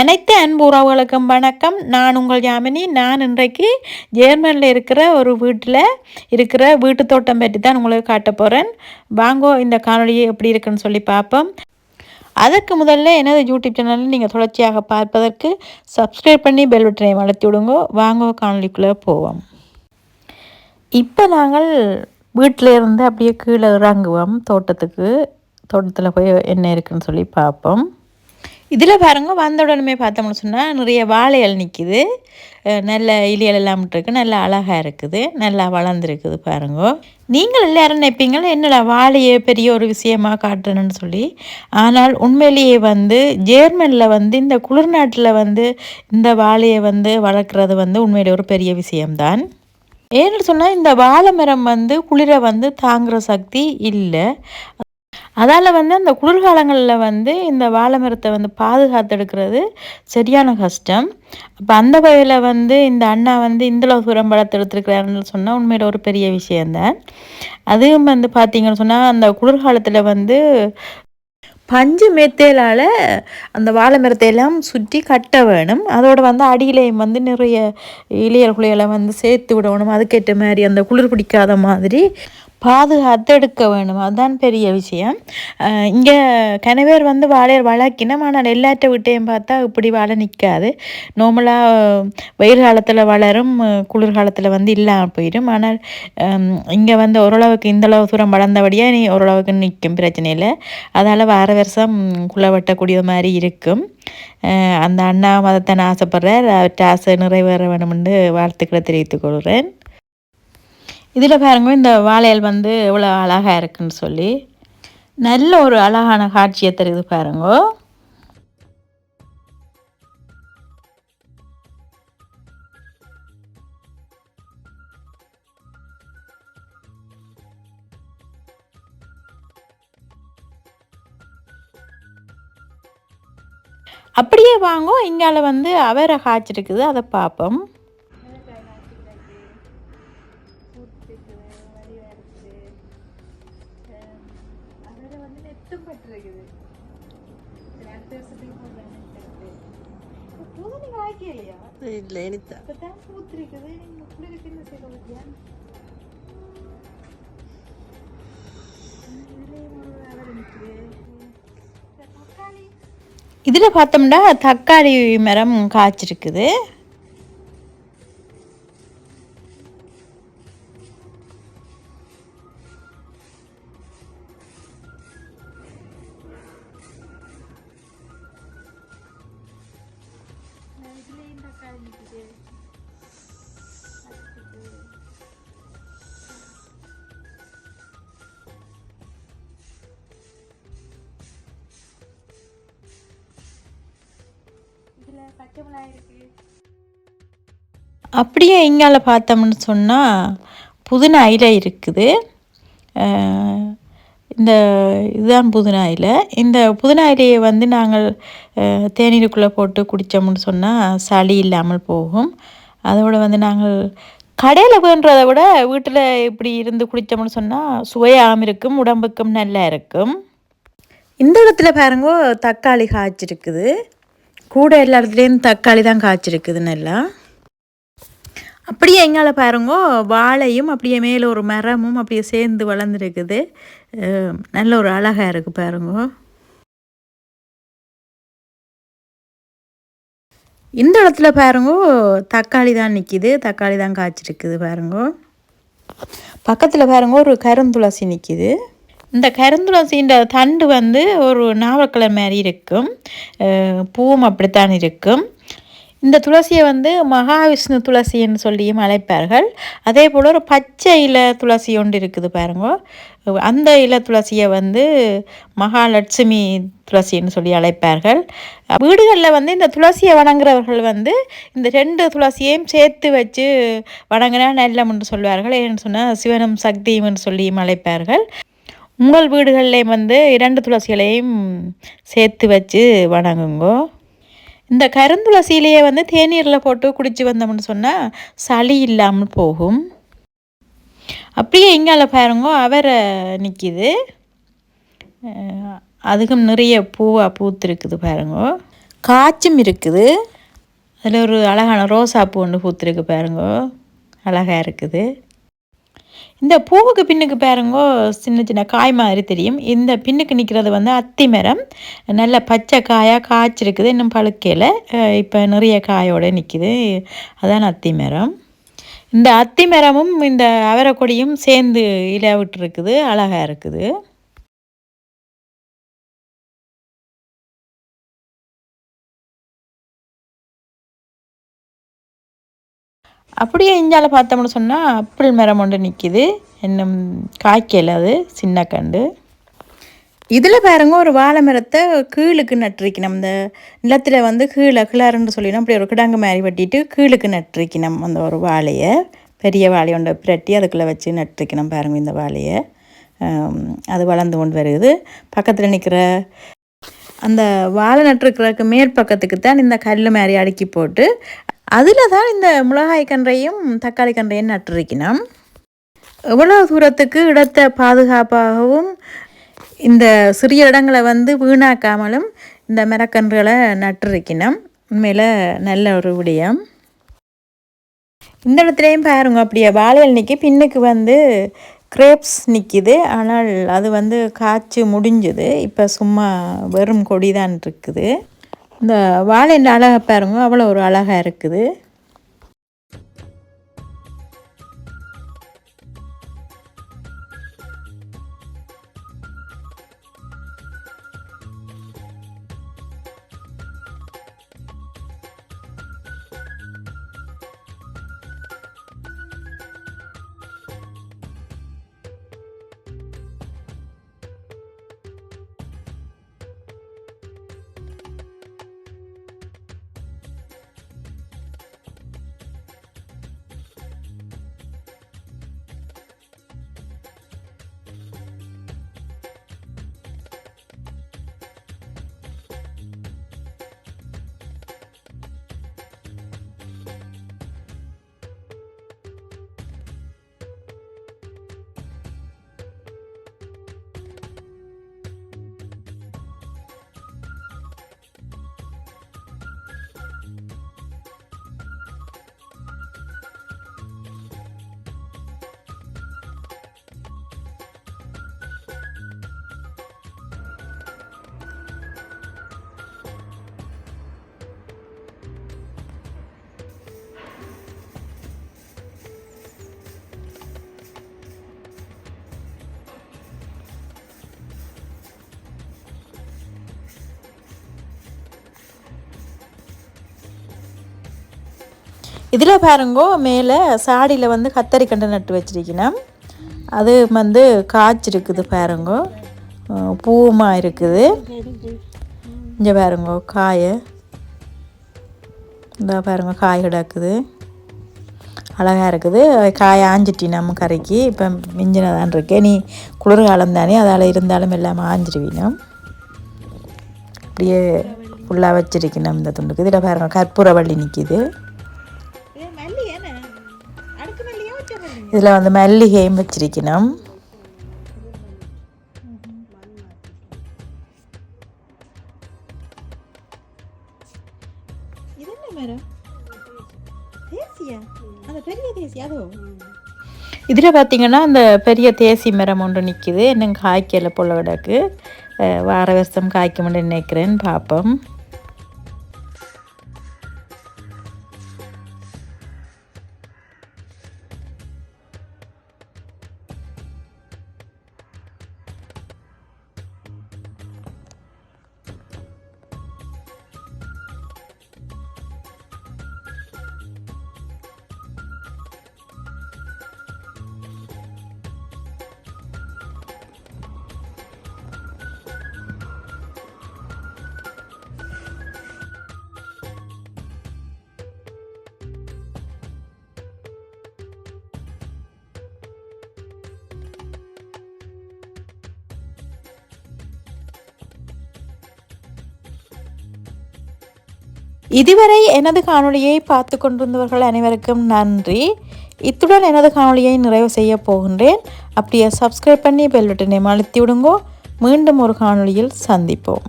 அனைத்து அன்பு உறவுகளுக்கும் வணக்கம். நான் உங்கள் யாமினி. நான் இன்றைக்கு ஜேர்மனில் இருக்கிற ஒரு வீட்டில் இருக்கிற வீட்டு தோட்டம் பற்றி தான் உங்களுக்கு காட்ட போகிறேன் வாங்கோ இந்த காணொலியை எப்படி இருக்குன்னு சொல்லி பார்ப்போம். அதற்கு முதல்ல எனது யூடியூப் சேனலில் நீங்கள் தொடர்ச்சியாக பார்ப்பதற்கு சப்ஸ்கிரைப் பண்ணி பெல் பட்டனை வளர்த்தி விடுங்கோ. வாங்கோ காணொலிக்குள்ளே போவோம். இப்போ நாங்கள் வீட்டில் இருந்து அப்படியே கீழே இறங்குவோம் தோட்டத்துக்கு. தோட்டத்தில் போய் என்ன இருக்குன்னு சொல்லி பார்ப்போம். இதில் பாருங்க வந்த உடனே பார்த்தோம்னு சொன்னால் நிறைய வாழைகள் நிற்கிது நல்ல இலியல் எல்லாம் இருக்குது நல்ல அழகாக இருக்குது நல்லா வளர்ந்துருக்குது பாருங்க. நீங்கள் எல்லோரும் நினைப்பீங்களா என்னடா வாழையை பெரிய ஒரு விஷயமாக காட்டுறேன்னு சொல்லி? ஆனால் உண்மையிலேயே வந்து ஜேர்மனில் வந்து இந்த குளிர்நாட்டில் வந்து இந்த வாழையை வந்து வளர்க்குறது வந்து உண்மையிலே ஒரு பெரிய விஷயம்தான். ஏன்னு சொன்னால் இந்த வாழை மரம் வந்து குளிரை வந்து தாங்குகிற சக்தி இல்லை. அதால் வந்து அந்த குளிர்காலங்களில் வந்து இந்த வாழை மரத்தை வந்து பாதுகாத்தெடுக்கிறது சரியான கஷ்டம். அப்போ அந்த வகையில் வந்து இந்த அண்ணா வந்து இந்தளவு தூரம் படத்தை எடுத்துருக்கிறாருன்னு சொன்னால் உண்மையில் ஒரு பெரிய விஷயந்தான் அதுவும் வந்து பார்த்திங்கன்னு சொன்னால் அந்த குளிர்காலத்தில் வந்து பஞ்சு மெத்தேலால் அந்த வாழை மரத்தையெல்லாம் சுற்றி கட்ட வேணும். அதோடு வந்து அடியிலையும் வந்து நிறைய இளையர் குளியலை வந்து சேர்த்து விடணும். அதுக்கேற்ற மாதிரி அந்த குளிர் பிடிக்காத மாதிரி பாதுகாத்து எடுக்க வேணும் அதுதான் பெரிய விஷயம். இங்கே கணவர் வந்து வாழையர் வளர்க்கினோம் ஆனால் எல்லாற்ற விட்டையும் பார்த்தா இப்படி வாழை நிற்காது. நார்மலாக வெயில் காலத்தில் வளரும் குளிர்காலத்தில் வந்து இல்லாமல் போயிடும். ஆனால் இங்கே வந்து ஓரளவுக்கு இந்தளவு தூரம் வளர்ந்தபடியாக நீ ஓரளவுக்கு நிற்கும் பிரச்சனை இல்லை. அதால் வார வருஷம் குள்ள வெட்டக்கூடிய மாதிரி இருக்கும். அந்த அண்ணா மதத்தை ஆசைப்படுறார் அவற்றை ஆசை நிறைவேற வேணும்னு வாழ்த்துக்களை தெரிவித்துக் கொள்கிறேன். இதில் பாருங்க இந்த வாழையல் வந்து எவ்வளோ அழகாக இருக்குன்னு சொல்லி. நல்ல ஒரு அழகான காட்சியை தருது பாருங்க. அப்படியே வாங்கோ இங்கால வந்து அவரை காய்ச்சிருக்குது அதை பார்ப்போம். நீங்கள் ஆக்கியலையா இதில் பார்த்தோம்னா தக்காளி மரம் காய்ச்சிருக்குது அப்படியே இங்கால பார்த்தோம்னு சொன்னால் புதினா இலை இருக்குது. இந்த இதுதான் புதினா இலை. இந்த புதினா இலையை வந்து நாங்கள் தேநீருக்குள்ளே போட்டு குடித்தோம்னு சொன்னால் சளி இல்லாமல் போகும். அதோடு வந்து நாங்கள் கடையில் வேண்டுறதை விட வீட்டில் இப்படி இருந்து குடித்தோம்னு சொன்னால் சுவையாகவும் இருக்கும் உடம்புக்கும் நல்லா இருக்கும். இந்த இடத்துல பாருங்க தக்காளி காய்ச்சிருக்குது. கூட எல்லா இடத்துலையும் தக்காளி தான் காய்ச்சிருக்குது நல்லா அப்படியே எங்கால பாருங்க வாழையும் அப்படியே மேலே ஒரு மரமும் அப்படியே சேர்ந்து வளர்ந்துருக்குது. நல்ல ஒரு அழகாக இருக்குது பாருங்க. இந்த இடத்துல பாருங்க தக்காளி தான் நிற்கிது தக்காளி தான் காய்ச்சிருக்குது பாருங்க. பக்கத்தில் பாருங்க ஒரு கருந்துளசி நிற்கிது இந்த கருந்துளசின்ற தண்டு வந்து ஒரு நாவக்கலர் மாதிரி இருக்கும். பூவும் அப்படித்தான் இருக்கும். இந்த துளசியை வந்து மகாவிஷ்ணு துளசின்னு சொல்லியும் அழைப்பார்கள். அதே போல் ஒரு பச்சை இல துளசி ஒன்று இருக்குது பாருங்க. அந்த இல துளசியை வந்து மகாலட்சுமி துளசின்னு சொல்லி அழைப்பார்கள். வீடுகளில் வந்து இந்த துளசியை வணங்குறவர்கள் வந்து இந்த ரெண்டு துளசியையும் சேர்த்து வச்சு வணங்கினா நல்லம்னு சொல்வார்கள். ஏன்னு சொன்னால் சிவனும் சக்தியும் சொல்லியும் அழைப்பார்கள். உங்கள் வீடுகளிலையும் வந்து இரண்டு துளசிகளையும் சேர்த்து வச்சு வணங்குங்கோ. இந்த கருந்துளசியிலேயே வந்து தேநீரில் போட்டு குடித்து வந்தோம்னு சொன்னால் சளி இல்லாமல் போகும். அப்படியே இங்கால பாருங்க அவரை நிற்கிது அதுக்கும் நிறைய பூவாக பூத்துருக்குது பாருங்க. காய்ச்சும் இருக்குது. அதில் ஒரு அழகான ரோசா பூ ஒன்று பூத்துருக்கு பாருங்க. அழகாக இருக்குது. இந்த பூவுக்கு பின்னுக்கு பாருங்கோ சின்ன சின்ன காய் மாதிரி தெரியும். இந்த பின்னுக்கு நிற்கிறது வந்து அத்தி மரம். நல்ல பச்சை காயாக காய்ச்சிருக்குது இன்னும் பழுக்கையில் இப்போ நிறைய காயோடு நிற்கிது அதான் அத்தி மரம். இந்த அத்தி மரமும் இந்த அவரைக்கொடியும் சேர்ந்து இலை விட்டுருக்குது அழகாக இருக்குது. அப்படியே இஞ்சால பார்த்தோம்னு சொன்னால் அப்பிள் மரம் ஒன்று நிற்கிது இன்னும் காய்க்கல அது சின்ன கண்டு. இதில் பாருங்க ஒரு வாழை மரத்தை கீழுக்கு நட்டிருக்கணும். இந்த நிலத்தில் வந்து கீழே கிளாருன்னு சொல்லினோம் அப்படி ஒரு கிடங்கு மாதிரி வெட்டிட்டு கீழுக்கு நட்டிருக்கணும் அந்த ஒரு வாழையை. பெரிய வாழை ஒன்றை பிரட்டி அதுக்குள்ளே வச்சு நட்டிருக்கணும் பாருங்க இந்த வாழையை. அது வளர்ந்து கொண்டு வருது. பக்கத்தில் நிற்கிற அந்த வாழை நட்டுருக்கிறதுக்கு மேற்பக்கத்துக்கு தான் இந்த கல் மாதிரி அடுக்கி போட்டு அதில் தான் இந்த மிளகாய் கன்றையும் தக்காளி கன்றையும் நட்டிருக்கணும் எவ்வளோ தூரத்துக்கு இடத்தை பாதுகாப்பாகவும் இந்த சிறிய இடங்களை வந்து வீணாக்காமலும் இந்த மரக்கன்றுகளை நட்டிருக்கணும் உண்மையில் நல்ல ஒரு விடயம். இந்த இடத்துலையும் பாருங்க அப்படியே வாழையில் நிற்கி பின்னுக்கு வந்து கிரேப்ஸ் நிற்கிது ஆனால் அது வந்து காய்ச்சி முடிஞ்சுது. இப்போ சும்மா வெறும் கொடி தான் இருக்குது. இந்த வாழை அழகாக பாருங்க அவ்வளோ ஒரு அழகாக இருக்குது. இதில் பாருங்கோ மேலே சாடியில் வந்து கத்தரி நட்டு வச்சிருக்கணும் அது வந்து காய்ச்சிருக்குது பாருங்கோ. பூமா இருக்குது. இங்கே பாருங்கோ காய். இந்த பாருங்க காய் கிடக்குது. அழகாக இருக்குது. காய் ஆஞ்சிட்டி நம்ம கரைக்கு. இப்போ மிஞ்சினதான் இருக்கேன் நீ குளிர்காலம் தானே அதால் இருந்தாலும் எல்லாம் ஆஞ்சிருவீனும் அப்படியே ஃபுல்லாக வச்சிருக்கணும் இந்த துண்டுக்கு. இதில் பாருங்கள் கற்பூரவள்ளி நிற்கிது இதில் வந்து மல்லிகையும் வச்சிருக்கணும். இதில் பார்த்தீங்கன்னா அந்த பெரிய தேசி மரம் ஒன்று நிற்கிது இன்னும் காய்க்கல போல கிடக்கு. வார வருஷம் காய்க்கும்னு நினைக்கிறேன் பார்ப்போம். இதுவரை எனது காணொளியை பார்த்து கொண்டிருந்தவர்கள் அனைவருக்கும் நன்றி. இத்துடன் எனது காணொளியை நிறைவு செய்ய போகின்றேன். அப்படியே சப்ஸ்கிரைப் பண்ணி பெல் பட்டனை அழுத்தி விடுங்கோ. மீண்டும் ஒரு காணொளியில் சந்திப்போம்.